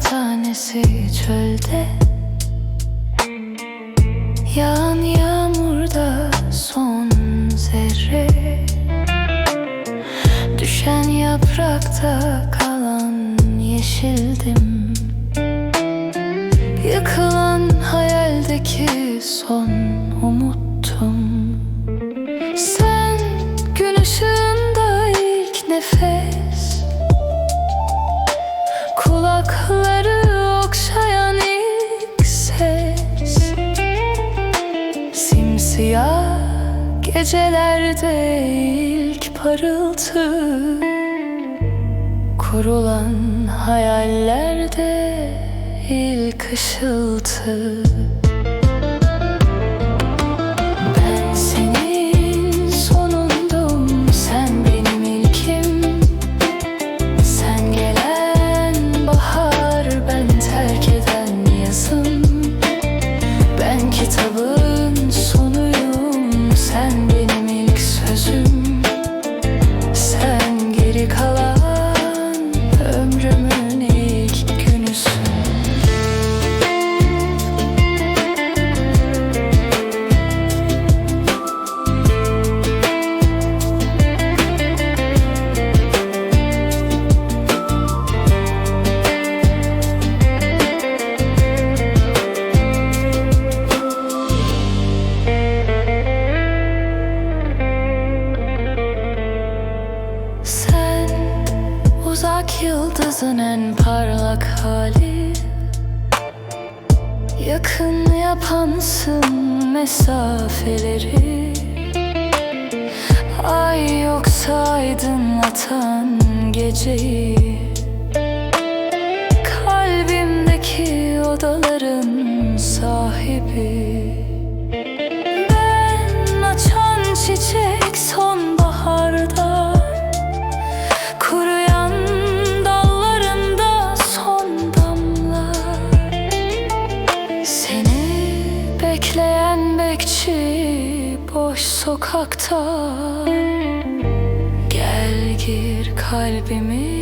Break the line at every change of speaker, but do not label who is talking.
tanesi çölde. Yağan yağmurda son zerre. Düşen yaprakta kalan yeşildim. Yıkılan hayaldeki son umuttum Kulakları okşayan ilk ses. Simsiyah gecelerde ilk parıltı. Kurulan hayallerde ilk ışıltı uzak yıldızın en parlak hali. Yakın yapansın mesafeleri. Ay yoksa aydınlatan geceyi. Kalbimdeki odaların sahibi. Ben açan çiçek sonbaharda bekleyen bekçi boş sokakta. Gel gir kalbimi